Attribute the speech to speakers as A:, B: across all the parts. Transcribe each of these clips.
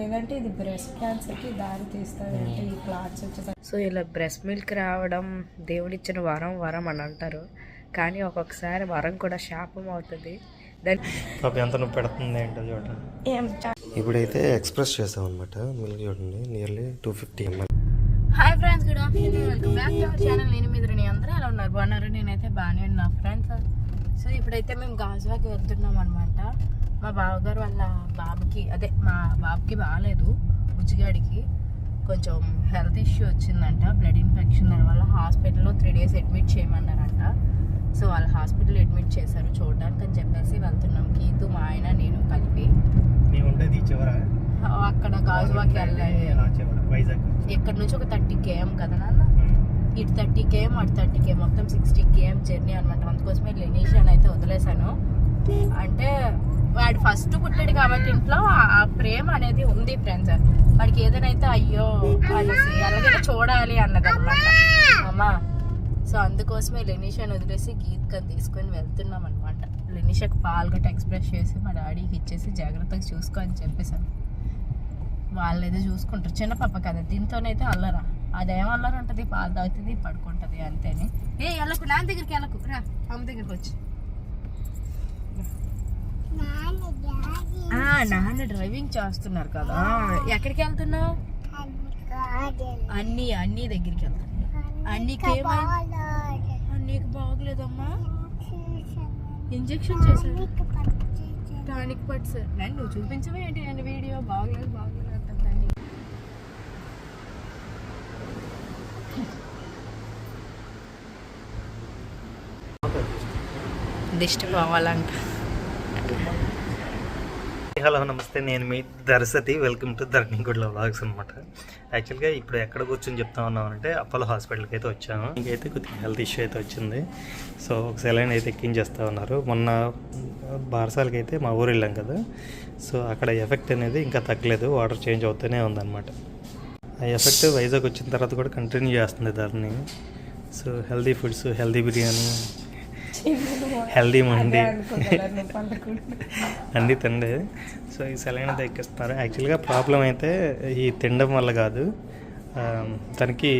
A: లేదంటే ఇది బ్రెస్ట్ క్యాన్సర్కి దారి తీస్తుంది అంటే ఈ క్లాట్స్ వచ్చేసరికి.
B: సో ఇలా బ్రెస్ట్ మిల్క్ రావడం దేవుడిచ్చిన వరం వరం అని అంటారు. కానీ ఒక్కొక్కసారి వరం కూడా శాపం అవుతుంది. దాని
C: ఎంత నొప్పి పెడుతుంది ఏంటో చూడండి.
A: ఏం
C: ఇప్పుడైతే ఎక్స్ప్రెస్ చేసాం అనమాట మిల్క్ చూడండి nearly two fifty M L
B: hi friends good afternoon welcome back to our channel నేను మీద అందరూ ఎలా ఉన్నారు? బాగున్నారు? నేనైతే బాగానే ఉన్నా. ఫ్రెండ్స్ సో ఇప్పుడైతే మేము గాజువాకి వెళ్తున్నాం అనమాట మా బావగారు వాళ్ళ బాబుకి అదే మా బాబుకి బాగాలేదు బుజ్జిగాడికి కొంచెం హెల్త్ ఇష్యూ వచ్చిందంట బ్లడ్ ఇన్ఫెక్షన్ దానివల్ల హాస్పిటల్లో త్రీ డేస్ అడ్మిట్ చేయమన్నారంట. సో వాళ్ళ హాస్పిటల్ అడ్మిట్ చేశారు చూడడానికి అని చెప్పేసి వెళ్తున్నాం. గీతు మా ఆయన నేను కలిపి. అక్కడ గాజువాకి వెళ్ళాలి. ఇక్కడ నుంచి? ఒక థర్టీ కేఎం కదా నాన్న? ఇటు థర్టీ కేఎం అటు థర్టీ కేఎం మొత్తం సిక్స్టీ కేఎం జర్నీ అనమాట అందుకోసమే లెనీషియన్ అయితే వదిలేశాను. అంటే వాడు ఫస్ట్ పుట్టాడు కాబట్టి ఇంట్లో ఆ- ప్రేమ అనేది ఉంది ఫ్రెండ్స్. వాడికి ఏదైనా అయితే అయ్యో అనేసి అలాగే చూడాలి అన్నది అనమాట అమ్మా. సో అందుకోసమే లెనీషియన్ వదిలేసి గీత్కని తీసుకొని వెళ్తున్నాం అనమాట లెనీషకు పాల్గొట్టి ఎక్స్ప్రెస్ చేసి మా డాడీకి ఇచ్చేసి జాగ్రత్తగా చూసుకో అని చెప్పేశాను. వాళ్ళు ఏదో చూసుకుంటారు. చిన్న పాప కదా దీంతోనైతే అల్లరా. అదేం అల్లరి ఉంటుంది పాలు తాగుతుంది పడుకుంటుంది అంతేనే. ఏ వెళ్ళకు నాన్న దగ్గరికి వెళ్ళకు. రా అమ్మ దగ్గరికి వచ్చి. నాన్న డ్రైవింగ్ చేస్తున్నారు కదా. ఎక్కడికి వెళ్తున్నావు? అన్ని అన్ని దగ్గరికి వెళ్తున్నావు అన్నికి అన్నీకి బాగలేదమ్మా. ఇంజెక్షన్ చేశారు టానిక్ పట్స్. నన్ను నువ్వు చూపించవే ఏంటి? నేను వీడియో? బాగలేదు బాగలేదు. దిష్టి పోవాలంట.
C: హలో నమస్తే. నేను మీ Darshathi. Welcome to Dharanigudla vlogs అనమాట యాక్చువల్గా ఇప్పుడు ఎక్కడ కూర్చొని చెప్తా ఉన్నామంటే అప్పలో అపోలో హాస్పిటల్కి అయితే వచ్చాము. ఇంకైతే కొద్దిగా హెల్త్ ఇష్యూ అయితే వచ్చింది. సో ఒక సెలైన్ అయితే ఎక్కించేస్తా ఉన్నారు. మొన్న బారసాలకి అయితే మా ఊరు వెళ్ళాం కదా. సో అక్కడ ఎఫెక్ట్ అనేది ఇంకా తగ్గలేదు. వాటర్ చేంజ్ అవుతూనే ఉందన్నమాట. ఆ ఎఫెక్ట్ వైజాగ్ వచ్చిన తర్వాత కూడా కంటిన్యూ చేస్తుంది దాన్ని. So healthy foods healthy biryani healthy mandi అన్నీ తిండే. సో ఈ సెలైన్ అయితే ఎక్కిస్తున్నారు యాక్చువల్గా ప్రాబ్లం అయితే ఈ తినడం వల్ల కాదు. తనకి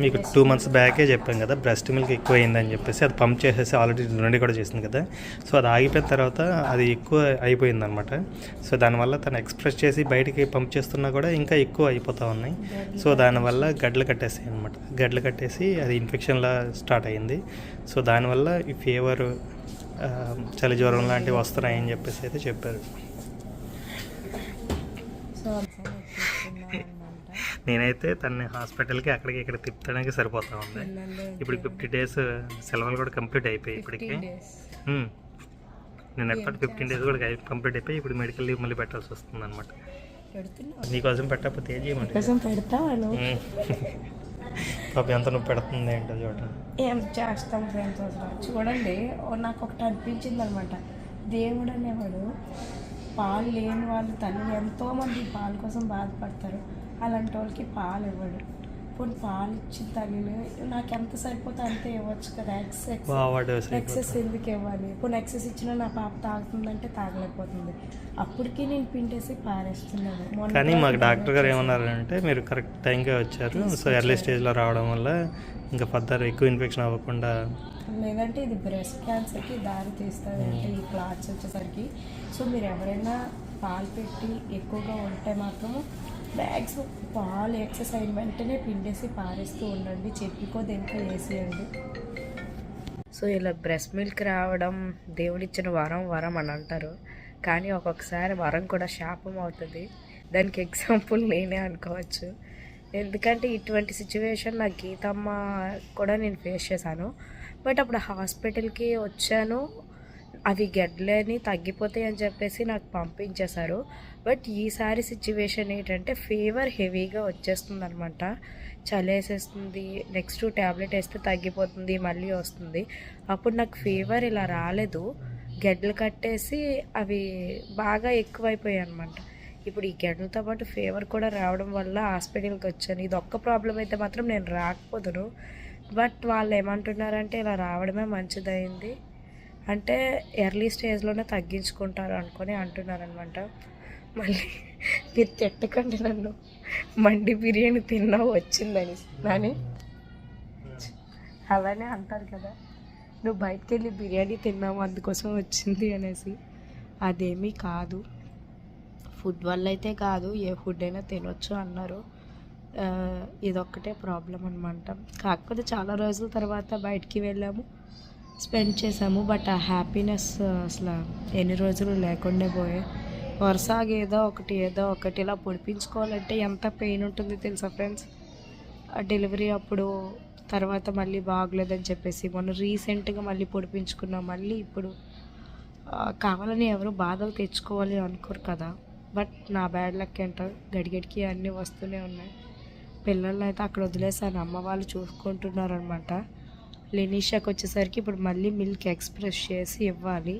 C: మీకు టూ మంత్స్ బ్యాకే చెప్పాం కదా బ్రెస్ట్ మిల్క్ ఎక్కువ అయిందని చెప్పేసి అది పంప్ చేసేసి ఆల్రెడీ నుండి కూడా చేసింది కదా. సో అది ఆగిపోయిన తర్వాత అది ఎక్కువ అయిపోయింది అనమాట సో దానివల్ల తను ఎక్స్ప్రెస్ చేసి బయటికి పంప్ చేస్తున్నా కూడా ఇంకా ఎక్కువ అయిపోతూ ఉన్నాయి. సో దానివల్ల గడ్డలు కట్టేసాయి అనమాట గడ్డలు కట్టేసి అది ఇన్ఫెక్షన్లా స్టార్ట్ అయింది. సో దానివల్ల ఈ ఫీవర్ చలి జ్వరం లాంటివి వస్తున్నాయని చెప్పేసి అయితే చెప్పారు. నేనైతే తన్ని హాస్పిటల్కి అక్కడికి ఇక్కడ తిప్పడానికి సరిపోతా ఉంది. ఇప్పుడు ఫిఫ్టీ డేస్ సెలవులు కూడా కంప్లీట్ అయిపోయాయి ఇప్పటికి. నేను ఎప్పటి ఫిఫ్టీన్ డేస్ కూడా కంప్లీట్ అయిపోయి ఇప్పుడు మెడికల్ లీవ్ మళ్ళీ పెట్టాల్సి వస్తుంది అనమాట నీకోసం పెట్టకపోతే ఏం చేయమంటే పాప ఎంత నొప్పి పెడుతుంది ఏంటో చూడండి.
A: ఏం చేస్తాం ఫ్రెండ్స్ అసలు? చూడండి ఓ నాకు ఒకటి అనిపించింది అనమాట దేవుడు అనేవాడు పాలు లేని వాళ్ళు తల్లి ఎంతోమంది పాల కోసం బాధపడతారు. అలాంటి వాళ్ళకి పాలు ఇవ్వడు ఇప్పుడు పాలు ఇచ్చిన తల్లిని నాకు ఎంత సరిపోతే అంతే ఇవ్వచ్చు కదా ఎక్సెస్ ఎక్సెస్ ఎందుకు ఇవ్వాలి? ఇప్పుడు ఎక్సెస్ ఇచ్చినా నా పాప తాగుతుందంటే తాగలేకపోతుంది. అప్పటికి నేను పిండేసి పారేస్తున్నాను.
C: కానీ మాకు డాక్టర్ గారు ఏమన్నారంటే మీరు కరెక్ట్ టైంకే వచ్చారు. సో ఎర్లీ స్టేజ్లో రావడం వల్ల ఇంకా ఫర్దర్ ఎక్కువ ఇన్ఫెక్షన్ అవ్వకుండా
A: లేదంటే ఇది బ్రెస్ట్ క్యాన్సర్కి దారి తీస్తుంది అంటే ఈ క్లాట్స్ వచ్చేసరికి. సో మీరు ఎవరైనా పాలు పెట్టి ఎక్కువగా ఉంటే మాత్రం బ్యాగ్స్ పాలు ఎక్సెస్ అయిన వెంటనే పిండేసి పారేస్తూ ఉండండి. చెప్పుకో దేనికో వేసేయండి.
B: సో ఇలా బ్రెస్ట్ మిల్క్ రావడం దేవుడిచ్చిన వరం వరం అని అంటారు. కానీ ఒక్కొక్కసారి వరం కూడా శాపం అవుతుంది. దానికి ఎగ్జాంపుల్ నేనే అనుకోవచ్చు. ఎందుకంటే ఇటువంటి సిచ్యువేషన్ నా గీతమ్మ కూడా నేను ఫేస్ చేశాను. బట్ అప్పుడు హాస్పిటల్కి వచ్చాను. అవి గడ్డలని తగ్గిపోతాయి అని చెప్పేసి నాకు పంపించేశారు. బట్ ఈసారి సిచ్యువేషన్ ఏంటంటే ఫీవర్ హెవీగా వచ్చేస్తుంది అనమాట చలేసేస్తుంది నెక్స్ట్ ట్యాబ్లెట్ వేస్తే తగ్గిపోతుంది మళ్ళీ వస్తుంది. అప్పుడు నాకు ఫీవర్ ఇలా రాలేదు. గడ్డలు కట్టేసి అవి బాగా ఎక్కువైపోయాయి అనమాట ఇప్పుడు ఈ గడ్డలతో పాటు ఫీవర్ కూడా రావడం వల్ల హాస్పిటల్కి వచ్చాను. ఇది ఒక్క ప్రాబ్లం అయితే మాత్రం నేను రాకపోదును. బట్ వాళ్ళు ఏమంటున్నారంటే ఇలా రావడమే మంచిదైంది అంటే ఎర్లీ స్టేజ్లోనే తగ్గించుకుంటారు అనుకొని అంటున్నారనమాట.
A: మళ్ళీ మీరు తిట్టకండి నన్ను. మండి బిర్యానీ తిన్నా వచ్చిందని. నాని? అలానే అంటారు కదా. నువ్వు బయటికి వెళ్ళి బిర్యానీ తిన్నావు అందుకోసం వచ్చింది అనేసి. అదేమీ కాదు. ఫుడ్ వల్ల అయితే కాదు. ఏ ఫుడ్ అయినా తినొచ్చు అన్నారు. ఇదొక్కటే ప్రాబ్లం అనమాట కాకపోతే చాలా రోజుల తర్వాత బయటికి వెళ్ళాము. స్పెండ్ చేసాము బట్ ఆ హ్యాపీనెస్ అసలు ఎన్ని రోజులు లేకుండా పోయే. వరుసగా ఏదో ఒకటి ఏదో ఒకటి ఇలా పొడిపించుకోవాలంటే ఎంత పెయిన్ ఉంటుంది తెలుసా ఫ్రెండ్స్ ఆ డెలివరీ అప్పుడు తర్వాత మళ్ళీ బాగలేదని చెప్పేసి మొన్న రీసెంట్గా మళ్ళీ పొడిపించుకున్నాం మళ్ళీ ఇప్పుడు కావాలని ఎవరు బాధలు తెచ్చుకోవాలి అనుకోరు కదా. బట్ నా బ్యాడ్ లక్ ఏంటో గడిగడికి అన్నీ వస్తూనే ఉన్నాయి. పిల్లల్ని అయితే అక్కడ వదిలేసాను అమ్మ వాళ్ళు చూసుకుంటున్నారు అనమాట లెనీషాకి వచ్చేసరికి ఇప్పుడు మళ్ళీ మిల్క్ ఎక్స్ప్రెస్ చేసి ఇవ్వాలి.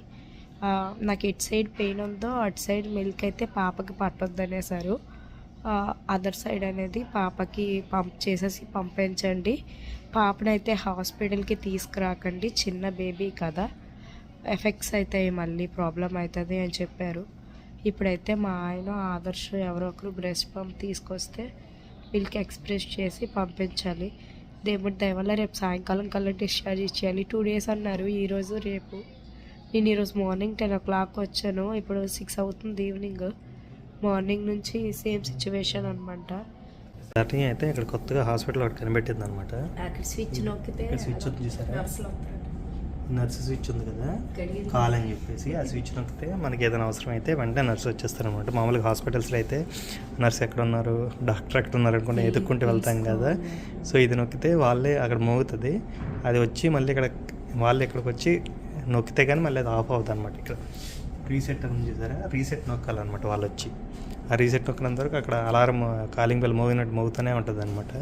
A: నాకు ఇటు సైడ్ పెయిన్ ఉందో అటు సైడ్ మిల్క్ అయితే పాపకి పట్టొద్దు అనేసారు అదర్ సైడ్ అనేది పాపకి పంప్ చేసేసి పంపించండి. పాపనైతే హాస్పిటల్కి తీసుకురాకండి చిన్న బేబీ కదా. ఎఫెక్ట్స్ అవుతాయి మళ్ళీ ప్రాబ్లం అవుతుంది అని చెప్పారు. ఇప్పుడైతే మా ఆయన ఆదర్శ్ ఎవరో ఒకరు బ్రెస్ట్ పంప్ తీసుకొస్తే మిల్క్ ఎక్స్ప్రెస్ చేసి పంపించాలి. దేవుడి దయ వల్ల రేపు సాయంకాలం కల్లా డిశ్చార్జ్ ఇచ్చేయాలి టూ డేస్ అన్నారు. ఈరోజు రేపు. నేను ఈరోజు మార్నింగ్ టెన్ ఓ క్లాక్ వచ్చాను. ఇప్పుడు సిక్స్ అవుతుంది ఈవినింగ్ మార్నింగ్ నుంచి సేమ్ సిచ్యువేషన్ అనమాట
C: స్టార్టింగ్ అయితే ఇక్కడ కొత్తగా హాస్పిటల్ ఒకటి కనిపెట్టింది అనమాట
A: అక్కడ స్విచ్ నొక్కితే
C: స్విచ్
A: వస్తారు.
C: నర్సు స్విచ్ ఉంది కదా? కాల్ అని చెప్పేసి ఆ స్విచ్ నొక్కితే మనకి ఏదైనా అవసరం అయితే వెంటనే నర్సు వచ్చేస్తారు అనమాట మామూలుగా హాస్పిటల్స్లో అయితే నర్స్ ఎక్కడ ఉన్నారు డాక్టర్ ఎక్కడ ఉన్నారు అనుకుంటే ఎదుక్కుంటూ వెళ్తాం కదా. సో ఇది నొక్కితే వాళ్ళే అక్కడ మోగుతుంది. అది వచ్చి మళ్ళీ ఇక్కడ వాళ్ళు ఇక్కడికి వచ్చి నొక్కితే కానీ మళ్ళీ అది ఆఫ్ అవుతుంది అనమాట ఇక్కడ. రీసెట్ అని చూసారా? రీసెట్ నొక్కాలన్నమాట వాళ్ళు వచ్చి ఆ రీసెట్ నొక్కినంత వరకు అక్కడ అలారం కాలింగ్ బెల్ మోగినట్టు మోగుతూనే ఉంటుంది అనమాట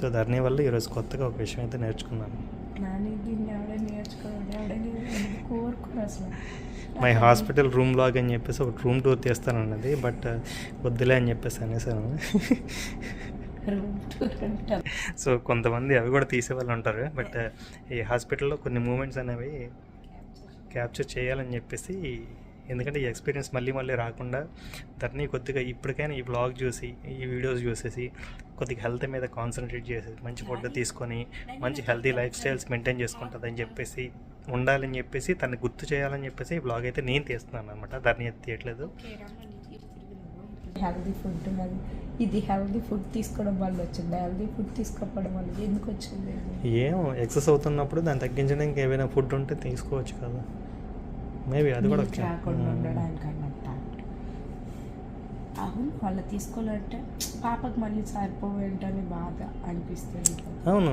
C: సో దాని వల్ల ఈరోజు కొత్తగా ఒక విషయం అయితే నేర్చుకున్నాను.
D: నాని దీన్ని ఎవడే నేర్చుకోవాలి ఎవడే కోరుకోరు అసలు.
C: మై హాస్పిటల్ రూమ్ లాగ్ అని చెప్పేసి ఒక రూమ్ టూర్ తీస్తానన్నది బట్ వద్దులే అని చెప్పేసి అనేసాను. సో కొంతమంది అవి కూడా తీసే వాళ్ళు ఉంటారు బట్ ఈ హాస్పిటల్లో కొన్ని మూమెంట్స్ అనేవి క్యాప్చర్ చేయాలని చెప్పేసి ఎందుకంటే ఈ ఎక్స్పీరియన్స్ మళ్ళీ మళ్ళీ రాకుండా దాన్ని కొద్దిగా ఇప్పటికైనా ఈ బ్లాగ్ చూసి ఈ వీడియోస్ చూసేసి కొద్దిగా హెల్త్ మీద కాన్సన్ట్రేట్ చేసి మంచి ఫుడ్ తీసుకొని మంచి హెల్తీ లైఫ్ స్టైల్స్ మెయింటైన్ చేసుకుంటుందని చెప్పేసి ఉండాలని చెప్పేసి తను గుర్తు చేయాలని చెప్పేసి ఈ బ్లాగ్ అయితే నేను తీస్తున్నాను అనమాట దాన్ని తీయట్లేదు?
D: హెల్దీ ఫుడ్ అది ఇది హెల్దీ ఫుడ్ తీసుకోవడం వల్ల వచ్చింది? హెల్దీ ఫుడ్ తీసుకోకపోవడం వల్ల ఎందుకు వచ్చింది
C: ఏం ఎక్సెస్ అవుతున్నప్పుడు దాన్ని తగ్గించడానికి ఏమైనా ఫుడ్ ఉంటే తీసుకోవచ్చు కదా. మేబీ అది కూడా
D: నీకు రాకుండా ఉండడానికి అన్నట్ట అవును వాళ్ళు తీసుకోవాలంటే పాపకు మళ్ళీ సరిపోవేంటని బాధ అనిపిస్తుంది.
C: అవును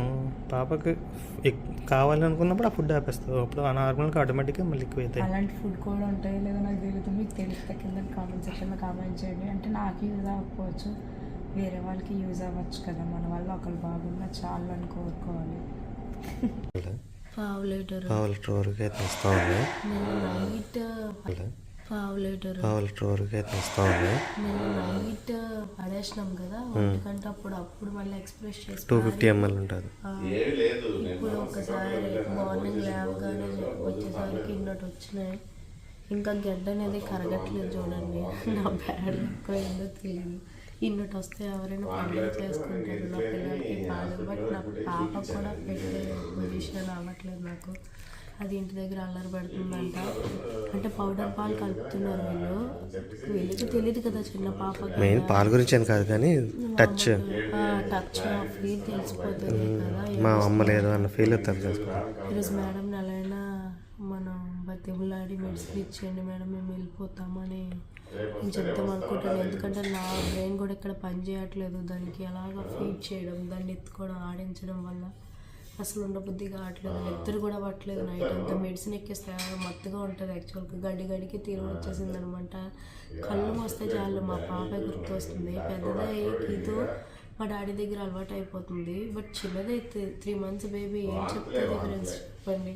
C: పాపకి ఎక్- కావాలి అనుకున్నప్పుడు ఆ ఫుడ్ ఆపేస్తావు అప్పుడు ఆ నార్మల్గా ఆటోమేటిక్గా మళ్ళీ ఎక్కువ అవుతాయి
D: అలాంటి ఫుడ్ కూడా ఉంటాయి లేదా నాకు తెలియదు మీకు తెలిస్తే కింద కామెంట్ సెక్షన్లో కామెంట్ చేయండి. అంటే నాకు యూజ్ అవ్వకపోవచ్చు వేరే వాళ్ళకి యూజ్ అవ్వచ్చు కదా. మన వల్ల ఒకరు బాగున్నా చాలు అని కోరుకోవాలి. పావు లీటర్
C: పావు లీటర్ వరకు అయితే వస్తూ ఉంది.
D: నైట్ పావు లీటర్
C: పావు లీటర్ వరకు అయితే వస్తూ ఉంది.
D: నైట్ పడేసినాం కదా ఎందుకంటే అప్పుడు అప్పుడు మళ్ళీ ఎక్స్ప్రెస్ చేసి
C: టూ ఫిఫ్టీ ఎంఎల్ ఉంటుంది.
D: ఇప్పుడు ఒకసారి మార్నింగ్ లేవగానే వచ్చేసరికి ఇన్నట్టు వచ్చినాయి. ఇంకా గడ్డ అనేది కరగట్లేదు చూడండి. నా బ్యాడ్ ఎక్కువ ఏందో తెలియదు ఇన్నట్టు వస్తే ఎవరైనా పండుగ చేసుకుంటారు నా పిల్లలకి కాదు బట్ నా పాప కూడా పెట్టే పొజిషన్ అవ్వట్లేదు నాకు. అది ఇంటి దగ్గర అల్లరి పెడుతుందంట. అంటే పౌడర్ పాలు కలుపుతున్నారు వీళ్ళు. వీళ్ళకి తెలియదు కదా చిన్న పాప
C: మెయిన్ పాల గురించి అని కాదు కానీ టచ్.
D: టచ్ ఫీల్ తెలిసిపోతుంది కదా.
C: మా అమ్మ లేదు అన్న ఫీల్ అవుతారు చేసుకోవాలి
D: ఈరోజు మేడం ఎలాగైనా మనం బతిబులాడి మెడిసిన్ ఇచ్చేయండి మేడం మేము వెళ్ళిపోతామని నేను చెప్తాం అనుకుంటాను. ఎందుకంటే నా బ్రెయిన్ కూడా ఇక్కడ పని చేయట్లేదు. దానికి ఎలాగ ఫీడ్ చేయడం దాన్ని ఎత్తుకోవడం ఆడించడం వల్ల. అసలు ఉండబుద్ధి కావట్లేదు నిద్ర కూడా పట్టలేదు నైట్ అంతా. మెడిసిన్ ఎక్కిస్తే మత్తుగా ఉంటుంది యాక్చువల్గా గడ్డి గడికి తీరు వచ్చేసింది అనమాట కళ్ళు వస్తే చాలు మా పాప గుర్తు వస్తుంది పెద్దదై ఇదో మా డాడీ దగ్గర అలవాటు అయిపోతుంది. బట్ చిన్నదైతే త్రీ మంత్స్ బేబీ ఏం చెప్తుంది ఫ్రెండ్స్ చెప్పండి.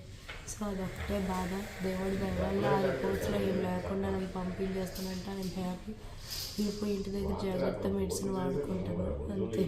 D: సో అదొక్కటే బాధ. దేవుడి వల్ల ఆ రిపోర్ట్స్లో ఏం లేకుండా నన్ను పంపించేస్తానంటే నేను హ్యాపీ. వెళ్ళిపోయి ఇంటి దగ్గర జాగ్రత్త మెడిసిన్ వాడుకుంటాను. అంతే.